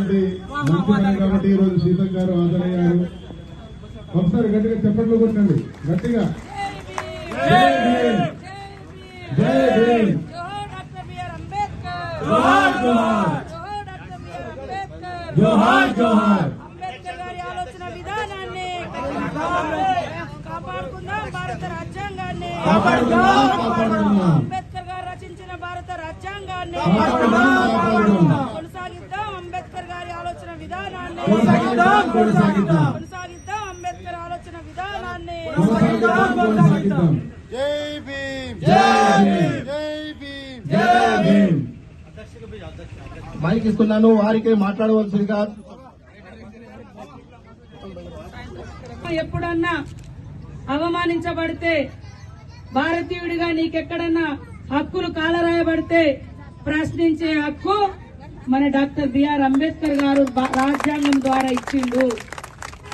కాబట్టి ఈ రోజు సీతక్ గారు హాజరయ్యారు ఒకసారి గట్టిగా చెప్పట్లు కొట్టండి. గట్టిగా. జై భీమ్. జోహార్ జోహార్. జోహార్ జోహార్. కాపాడుకుందాం భారత రాజ్యాంగాన్ని కాపాడుకుందాం కాపాడుకుందాం. అంబేద్కర్ గారు రచించిన భారత రాజ్యాంగాన్ని. కాపాడుకుందాం కాపాడుకుందాం కొనసాగిద్దాం అంబేద్కర్ గారి ఆలోచన విధానాన్ని కొనసాగిద్దాం కొనసాగిద్దాం. కొనసాగిద్దాం. అంబేద్కర్ ఆలోచన విధానాన్ని కొనసాగిద్దాం కొనసాగిద్దాం. జై భీమ్. జై భీమ్. జై భీమ్. జై భీమ్. మైక్ ఇస్తున్నాను వారికి మాట్లాడవలసిందిగా. ఎప్పుడన్నా అవమానించబడితే భారతీయుడిగా నీకెక్కడన్నా హక్కులు కాలరాయబడితే ప్రశ్నించే హక్కు మన డాక్టర్ బిఆర్ అంబేద్కర్ గారు రాజ్యాంగం ద్వారా ఇచ్చిండు.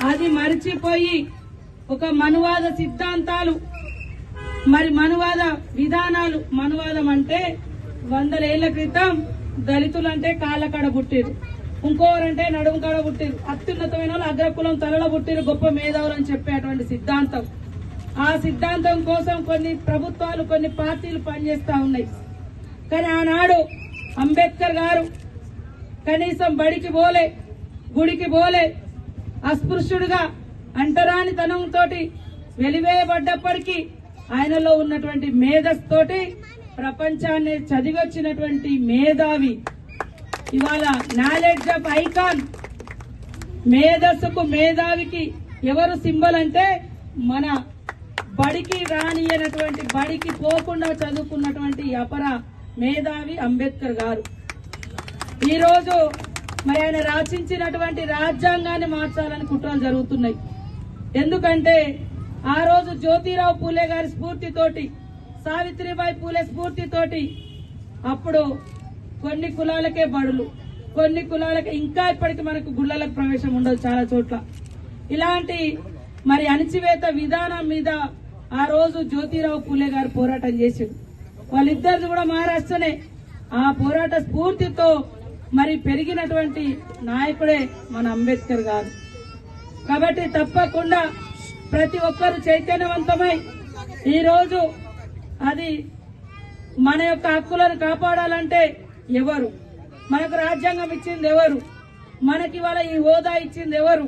అది మరిచిపోయి ఒక మనువాద సిద్ధాంతాలు మరి మనువాద విధానాలు మనువాదం అంటే వందల ఏళ్ళ క్రితం దళితులు అంటే కాళ్ళ పుట్టిరు ఇంకోరంటే నడుము కాడ పుట్టిరు అత్యున్నతమైన వాళ్ళు అగ్రకులం తలలో పుట్టిరు గొప్ప మేధావులు అని చెప్పేటువంటి సిద్ధాంతం. ఆ సిద్ధాంతం కోసం కొన్ని ప్రభుత్వాలు కొన్ని పార్టీలు పనిచేస్తా ఉన్నాయి. కానీ ఆనాడు అంబేద్కర్ గారు కనీసం బడికి పోలే గుడికి పోలే అస్పృశ్యుడుగా అంటరానితనంతో వెలివేయబడ్డప్పటికీ ఆయనలో ఉన్నటువంటి మేధస్తోటి ప్రపంచాన్ని చదివొచ్చినటువంటి మేధావి. ఇవాళ నాలెడ్జ్ ఆఫ్ ఐకాన్ మేధస్సుకు మేధావికి ఎవరు సింబల్ అంటే మన బడికి రానియనటువంటి బడికి పోకుండా చదువుకున్నటువంటి అపర మేధావి అంబేద్కర్ గారు. ఈరోజు మరి ఆయన రచించినటువంటి రాజ్యాంగాన్ని మార్చాలని కుట్రలు జరుగుతున్నాయి. ఎందుకంటే ఆ రోజు జ్యోతిరావు పూలే గారి స్ఫూర్తితోటి సావిత్రిబాయి పూలే స్ఫూర్తితోటి అప్పుడు కొన్ని కులాలకే బడులు కొన్ని కులాలకే ఇంకా ఇప్పటికి మనకు గుళ్ళలకు ప్రవేశం ఉండదు చాలా చోట్ల. ఇలాంటి మరి అణిచివేత విధానం మీద ఆ రోజు జ్యోతిరావు పూలే గారు పోరాటం చేశారు. వాళ్ళిద్దరిది కూడా మహారాష్ట్రనే. ఆ పోరాట స్ఫూర్తితో మరి పెరిగినటువంటి నాయకుడే మన అంబేద్కర్ గారు. కాబట్టి తప్పకుండా ప్రతి ఒక్కరు చైతన్యవంతమై ఈరోజు అది మన యొక్క హక్కులను కాపాడాలంటే ఎవరు? మనకు రాజ్యాంగం ఇచ్చింది ఎవరు? మనకి ఇవాళ ఈ హోదా ఇచ్చింది ఎవరు?